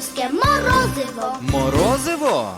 Королівське морозиво. Морозиво?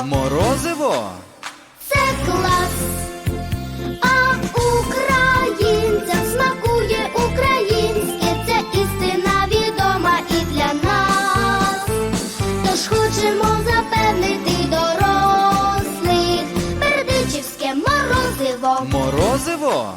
Морозиво. Морозиво. Це клас. А українцям смакує українське. Це істина відома і для нас. Тож хочемо запевнити дорослих. Бердичівське морозиво. Морозиво.